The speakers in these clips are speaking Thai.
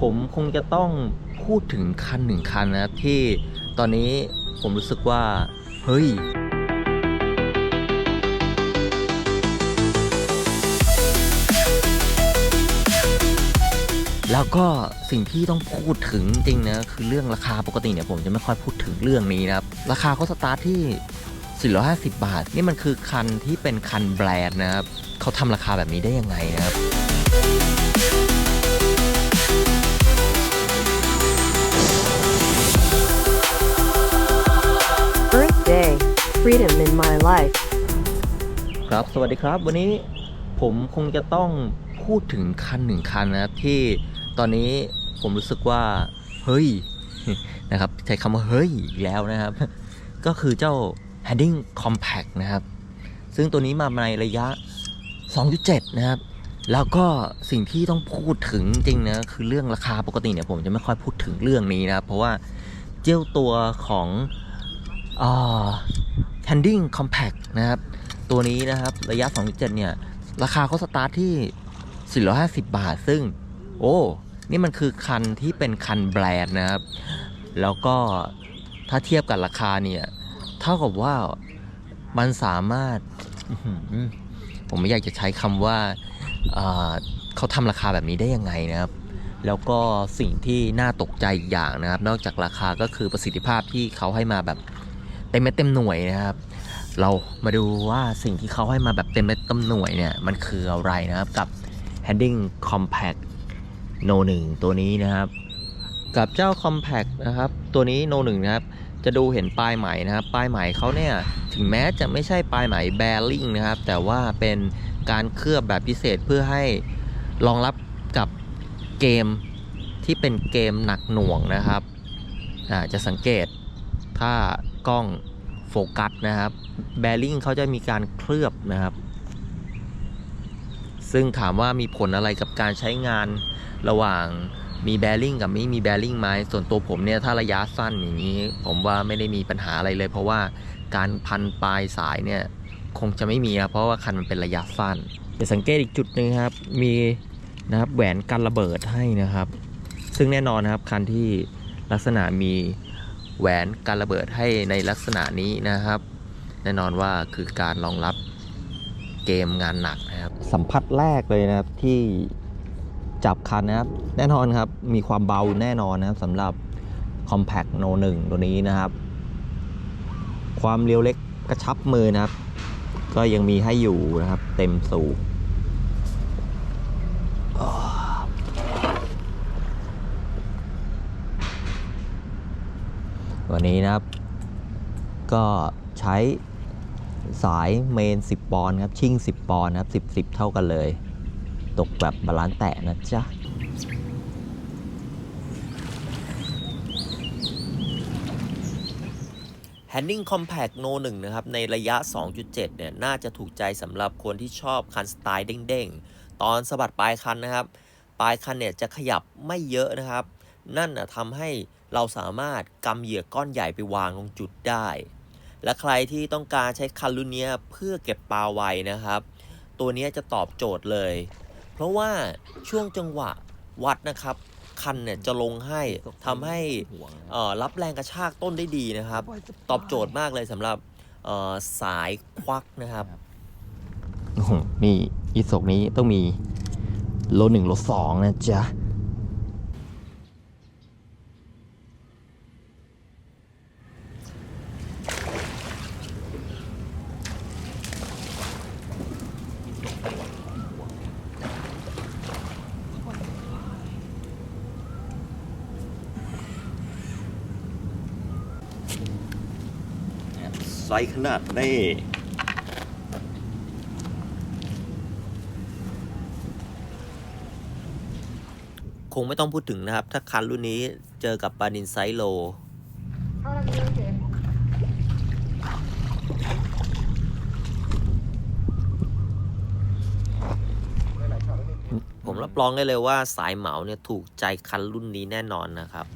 ผมคงจะต้องพูดถึงคันหนึ่งคันนะครับที่ตอนนี้ผมรู้สึกว่า เฮ้ยแล้วก็สิ่งที่ต้องพูดถึงจริงนะคือเรื่องราคาปกติเนี่ยผมจะไม่ค่อยพูดถึงเรื่องนี้นะครับ ราคาเขาสตาร์ทที่ 450 บาท นี่มันคือคันที่เป็นคันแบรนด์นะครับเขาทำราคาแบบนี้ได้ยังไงนะครับ freedom in my life. ครับ สวัสดีครับ วันนี้ผมคงจะต้องพูดถึงคันหนึ่งคันนะครับที่ตอนนี้ผมรู้สึกว่า เฮ้ยนะครับ ใช้คำว่าเฮ้ยอีกแล้วนะครับ ก็คือเจ้า Heading Compact นะครับ ซึ่งตัวนี้มาในระยะ 2.7 นะครับ แล้วก็สิ่งที่ต้องพูดถึงจริงนะคือเรื่องราคาปกติเนี่ยผมจะไม่ค่อยพูดถึงเรื่องนี้นะครับ เพราะว่าเจ้าตัวของ Handing Compact นะครับ ตัวนี้นะครับ ระยะ 2.7 เนี่ย ราคาเขาสตาร์ทที่ 450 บาท ซึ่ง โอ้ นี่มันคือคันที่เป็นคันแบรนด์นะครับ แล้วก็ถ้าเทียบกับราคาเนี่ย เท่ากับว่ามันสามารถ ผมไม่อยากจะใช้คำว่าเขาทำราคาแบบนี้ได้ยังไงนะครับ แล้วก็สิ่งที่น่าตกใจอีกอย่างนะครับ นอกจากราคาก็คือประสิทธิภาพที่เขาให้มาแบบ ต็มเม็ดเต็มหน่วยนะครับ เรามาดูว่าสิ่งที่เขาให้มาแบบเต็มเม็ดเต็มหน่วยเนี่ยมันคืออะไรนะครับกับ Heading Compact No 1ตัวนี้นะครับ กับเจ้า Compact นะครับ ตัวนี้ No 1นะครับ จะดูเห็นปลายไหมนะครับปลายไหมเขาเนี่ยถึงแม้จะไม่ใช่ปลายไหมแบริ่งนะครับ แต่ว่าเป็นการเคลือบแบบพิเศษเพื่อให้รองรับกับเกมที่เป็นเกมหนักหน่วงนะครับอ่าจะสังเกตถ้า กล้องโฟกัสนะครับ แบริ่งเขาจะมีการเคลือบนะครับ ซึ่งถามว่ามีผลอะไรกับการใช้งานระหว่างมีแบริ่งกับไม่มีแบริ่งไหมส่วนตัวผมเนี่ยถ้าระยะสั้นอย่างนี้ ผมว่าไม่ได้มีปัญหาอะไรเลย เพราะว่าการพันปลายสายเนี่ยคงจะไม่มีครับเพราะว่าคันมันเป็นระยะสั้นจะสังเกตอีกจุดหนึ่งครับ มีนะครับแหวนกันระเบิดให้นะครับ ซึ่งแน่นอนนะครับคันที่ลักษณะมี แหวนการระเบิดให้ในลักษณะนี้นะครับ แน่นอนว่าคือการรองรับเกมงานหนักนะครับ สัมผัสแรกเลยนะครับที่จับคันนะครับ แน่นอนครับมีความเบาแน่นอนนะครับสำหรับ Compact No 1ตัวนี้นะครับ ความเรียวเล็กกระชับมือนะครับ ก็ยังมีให้อยู่นะครับ เต็มสูบอ้าว วันนี้นะครับ ก็ใช้สายเมน 10 ปอนครับ ชิ่ง 10 ปอนนะครับ 10 10 เท่ากันเลย ตกแบบบาลานซ์แตะนะจ๊ะ Handling Compact No 1นะครับ ในระยะ 2.7 เนี่ย น่าจะถูกใจสำหรับคนที่ชอบคันสไตล์เด้งๆ ตอนสะบัดปลายคันนะครับ ปลายคันเนี่ยจะขยับไม่เยอะนะครับ นั่นนะทำให้เราสามารถกำเหยื่อก้อนใหญ่ไปวางลงจุดได้ และใครที่ต้องการใช้คันรุ่นเนี้ยเพื่อเก็บปลาไวนะครับ ตัวเนี้ยจะตอบโจทย์เลย เพราะว่าช่วงจังหวะวัดนะครับคันเนี่ยจะลงให้ทำให้เอ่อรับแรงกระชากต้นได้ดีนะครับ ตอบโจทย์มากเลยสำหรับเอ่อสายควักนะครับนี่อีศกนี้ต้องมีโลหนึ่งโลสองนะจ๊ะ ไซส์ขนาดนี้คงไม่ต้องพูดถึงนะครับ ถ้าคันรุ่นนี้เจอกับปานินไซโล ผมรับรองได้เลยว่าสายเหมาเนี่ยถูกใจคันรุ่นนี้แน่นอนนะครับ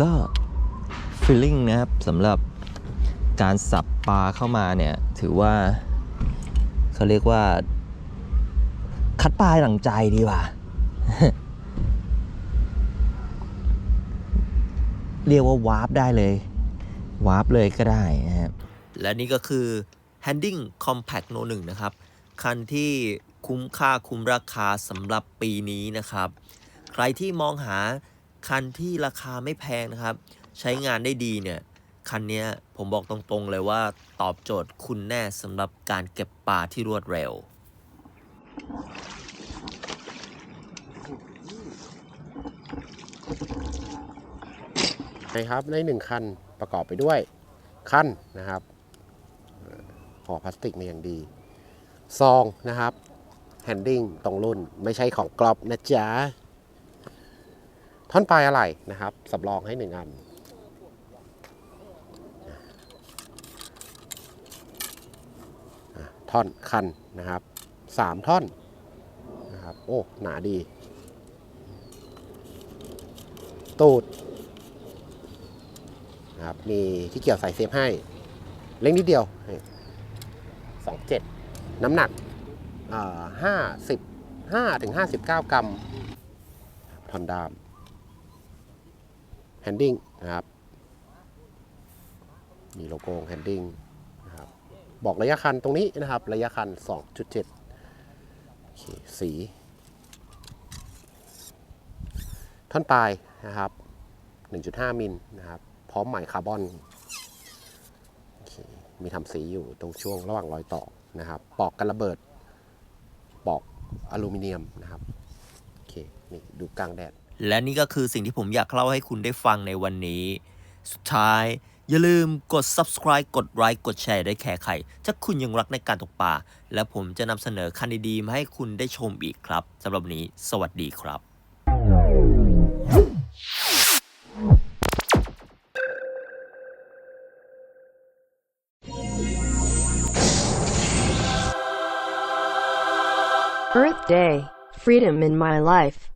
ก็ feeling นะครับสำหรับการสับปลาเข้ามาเนี่ย ถือว่าเขาเรียกว่า คัดปลายหลังใจดีกว่า เรียกว่าวาร์ปได้เลยวาร์ปเลยก็ได้นะครับและนี่ก็คือ Handing Compact No 1นะครับ คันที่คุ้มค่าคุ้มราคาสำหรับปีนี้นะครับ ใครที่มองหา คันที่ราคาไม่แพงนะครับ ใช้งานได้ดีเนี่ย คันนี้ผมบอกตรงๆเลยว่าตอบโจทย์คุณแน่สำหรับการเก็บปลาที่รวดเร็ว นะครับในหนึ่งคันประกอบไปด้วยคันนะครับห่อพลาสติกมาอย่างดี ซองนะครับแฮนดิ้งตรงรุ่นไม่ใช่ของกรอบนะจ๊ะ ท่อนปลายอะไหล่นะครับสำรองให้หนึ่งอันท่อนคันนะครับสามท่อนนะครับโอ้หนาดี ตูดนะครับมีที่เกี่ยวสายเซฟให้ เล็กนิดเดียวสองเจ็ดน้ำหนักห้าสิบห้าถึงห้าสิบเก้ากรัมท่อนดาม แฮนดิ้งนะครับ มีโลโก้แฮนดิ้งนะครับบอกระยะคันตรงนี้นะครับ ระยะคัน 2.7โอเคสี ท่อนปลายนะครับ 1.5 มิลนะครับ พร้อมไหมคาร์บอน มีทำสีอยู่ตรงช่วงระหว่างรอยต่อนะครับปอกกันระเบิด ปอกอลูมิเนียมนะครับ โอเค นี่ดูกลางแดด และนี่ก็คือสิ่งที่ผมอยากเล่าให้คุณได้ฟังในวันนี้ สุดท้าย อย่าลืมกด subscribe กดไลค์กดแชร์ได้แค่ใครถ้าคุณยังรักในการตกปลาและผมจะนำเสนอคันดีๆมาให้คุณได้ชมอีกครับสำหรับนี้ สวัสดีครับ Earth Day. Freedom in my life.